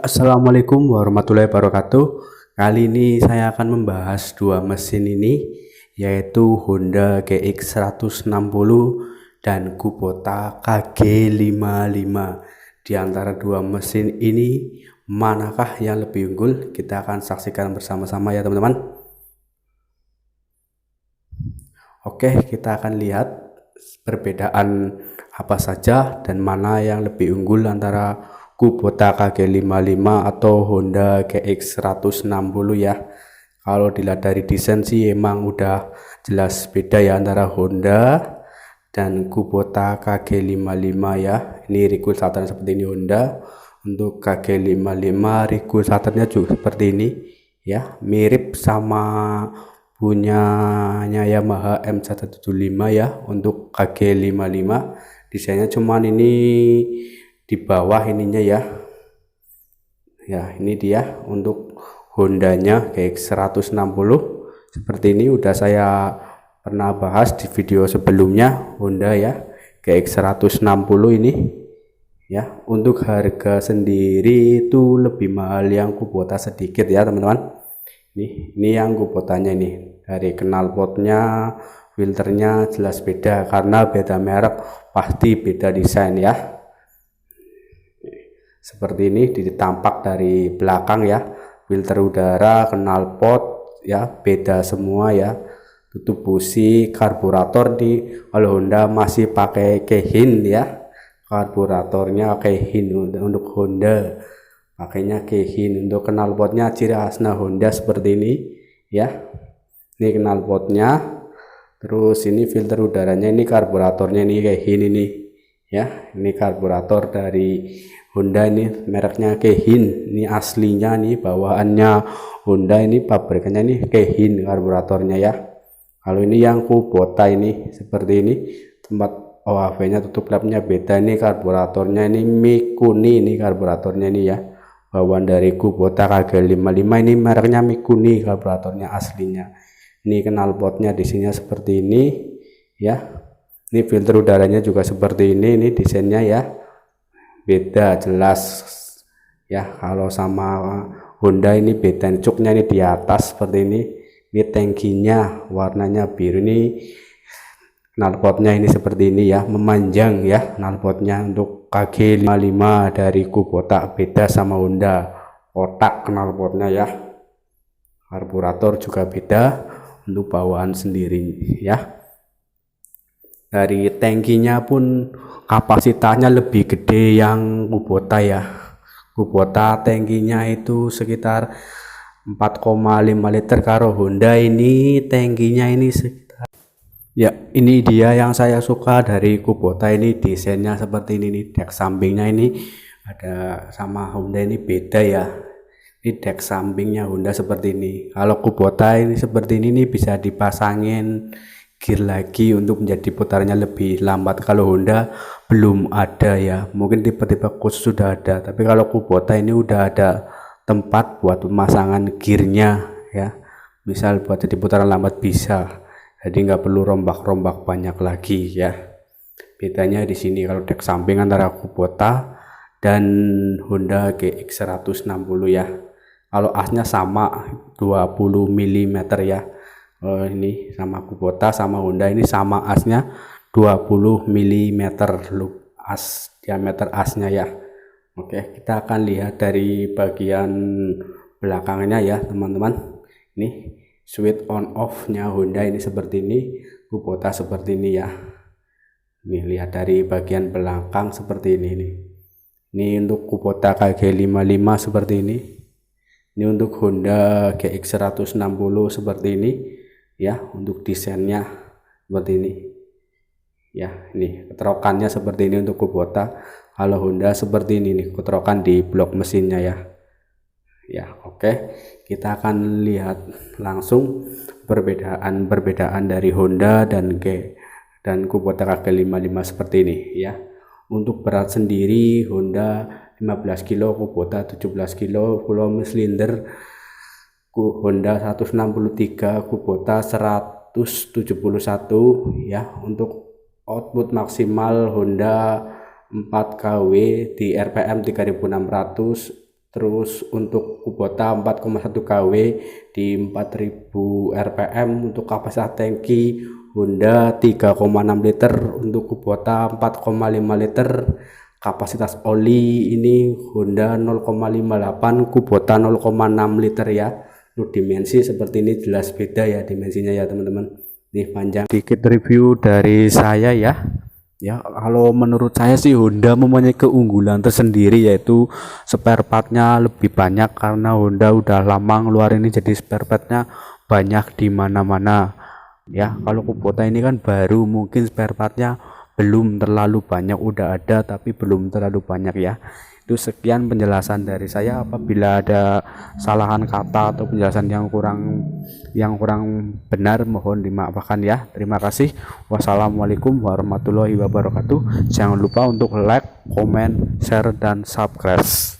Assalamualaikum warahmatullahi wabarakatuh. Kali ini saya akan membahas dua mesin ini yaitu Honda GX 160 dan Kubota KG55. Di antara dua mesin ini manakah yang lebih unggul? Kita akan saksikan bersama-sama ya teman-teman. Oke, kita akan lihat perbedaan apa saja dan mana yang lebih unggul antara Kubota KG55 atau Honda GX 160 ya. Kalau dilihat dari desain sih emang udah jelas beda ya antara Honda dan Kubota KG55 ya. Ini regul starter seperti ini Honda. Untuk KG55 regul starternya juga seperti ini ya. Mirip sama punyanya Yamaha M175 ya. Untuk KG55 desainnya cuman ini di bawah ininya ya. Ya ini dia untuk Hondanya GX 160 seperti ini udah saya pernah bahas di video sebelumnya Honda ya GX 160 ini. Ya untuk harga sendiri itu lebih mahal yang Kubota sedikit ya teman-teman. Ini ini yang Kubotanya ini. Dari knalpotnya filternya jelas beda karena beda merek pasti beda desain ya seperti ini ditampak dari belakang ya. Filter udara knalpot ya. Beda semua ya. Tutup busi karburator di kalau Honda masih pakai Kehin ya. Karburatornya Kehin untuk Honda. Pakainya Kehin untuk knalpotnya ciri khasnya Honda seperti ini ya. Ini knalpotnya terus ini filter udaranya ini karburatornya ini Kehin ini ya. Ini karburator dari Honda ini mereknya Kehin ini aslinya nih bawaannya. Honda ini pabrikannya nih Kehin karburatornya ya. Kalau ini yang Kubota ini seperti ini tempat OHV nya tutup lapnya beda. Ini karburatornya ini Mikuni ini karburatornya ini ya. Bawaan dari Kubota KG55 ini mereknya Mikuni karburatornya aslinya. Ini knalpotnya di sini seperti ini ya. Ini filter udaranya juga seperti ini ini desainnya ya beda jelas. Ya kalau sama Honda ini beda. Cuknya ini di atas seperti ini. Ini tangkinya warnanya biru. Ini knalpotnya ini seperti ini ya memanjang ya knalpotnya. Untuk KG55 dari Kubota beda sama Honda. Otak knalpotnya ya. Karburator juga beda untuk bawaan sendiri ya dari tangkinya pun kapasitasnya lebih gede yang Kubota ya. Kubota tangkinya itu sekitar 4,5 liter. Karo Honda ini tangkinya ini sekitar ya ini dia yang saya suka dari Kubota ini. Desainnya seperti ini nih dek sampingnya ini ada sama Honda ini beda ya. Ini dek sampingnya Honda seperti ini. Kalau Kubota ini seperti ini nih bisa dipasangin gear lagi untuk menjadi putarannya lebih lambat. Kalau Honda belum ada ya. Mungkin tiba-tiba khusus sudah ada. Tapi kalau Kubota ini udah ada tempat buat pemasangan gearnya ya. Misal buat jadi putaran lambat bisa. Jadi nggak perlu rombak-rombak banyak lagi ya. Bedanya di sini kalau dek samping antara Kubota dan Honda GX 160 ya. Kalau asnya sama 20 mm ya oh, ini sama Kubota sama Honda ini sama asnya 20 mm loop as diameter asnya ya. Oke kita akan lihat dari bagian belakangnya ya teman-teman. Ini switch on off nya Honda ini seperti ini Kubota seperti ini ya. Ini lihat dari bagian belakang seperti ini nih ini untuk Kubota KG55 seperti ini. Ini untuk Honda GX 160 seperti ini ya untuk desainnya seperti ini. Ya ini keterokannya seperti ini untuk Kubota. Kalau Honda seperti ini nih keterokan di blok mesinnya ya. Ya oke. Kita akan lihat langsung perbedaan-perbedaan dari Honda dan G dan Kubota KG55 seperti ini ya. Untuk berat sendiri Honda 15 kilo Kubota 17 kilo volume silinder Honda 163 Kubota 171 ya untuk output maksimal Honda 4 kW di RPM 3600 terus untuk kubota 4,1 kW di 4000 rpm untuk kapasitas tangki Honda 3,6 liter untuk kubota 4,5 liter kapasitas oli ini Honda 0,58 kubota 0,6 liter ya untuk dimensi seperti ini jelas beda ya dimensinya ya teman-teman. Ini panjang. Sedikit review dari saya ya. Ya kalau menurut saya sih Honda mempunyai keunggulan tersendiri yaitu spare partnya lebih banyak karena Honda udah lama ngeluarin ini jadi spare partnya banyak di mana-mana. Ya kalau Kubota ini kan baru mungkin spare partnya belum terlalu banyak udah ada tapi belum terlalu banyak ya. Itu sekian penjelasan dari saya. Apabila ada salahan kata atau penjelasan yang kurang yang kurang benar mohon dimaafkan ya. Terima kasih. Wassalamualaikum warahmatullahi wabarakatuh. Jangan lupa untuk like comment share dan subscribe